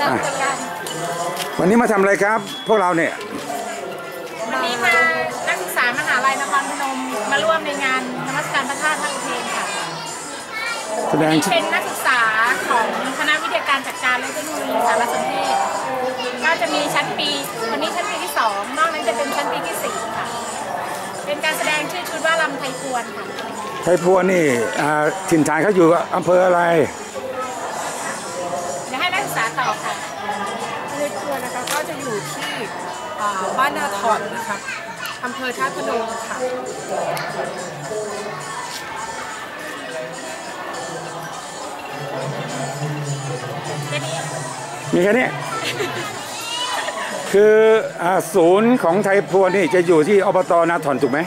จัดจัดการวันนี้มาทำอะไรครับ พวกเราเนี่ย วันนี้มานักศึกษามหาลัยนครพนมมาร่วมในงานนมัสการพระธาตุท่าอุเทนค่ะแสดงนี่เป็นนักศึกษาของคณะวิทยาการจัดการและเทคโนโลยีสารสนเทศก็จะมีชั้นปี วันนี้ชั้นปีที่สองนอกนั้นจะเป็นชั้นปีที่สี่ค่ะ เป็นการแสดงชื่อชุดว่าลำไทยพวนค่ะไทยพวนนี่อ่าถิ่นฐานเขาอยู่อำเภออะไร ตอบค่ะในครัวนะคะก็จะอยู่ที่อ่าบ้านนาถอนนะคะอำเภอท่าตุพนมค่ะแค่นี้มีแค่นี้ คืออาศูนย์ของไทยพวนนี่จะอยู่ที่อบตนาถอนถูกไหมใ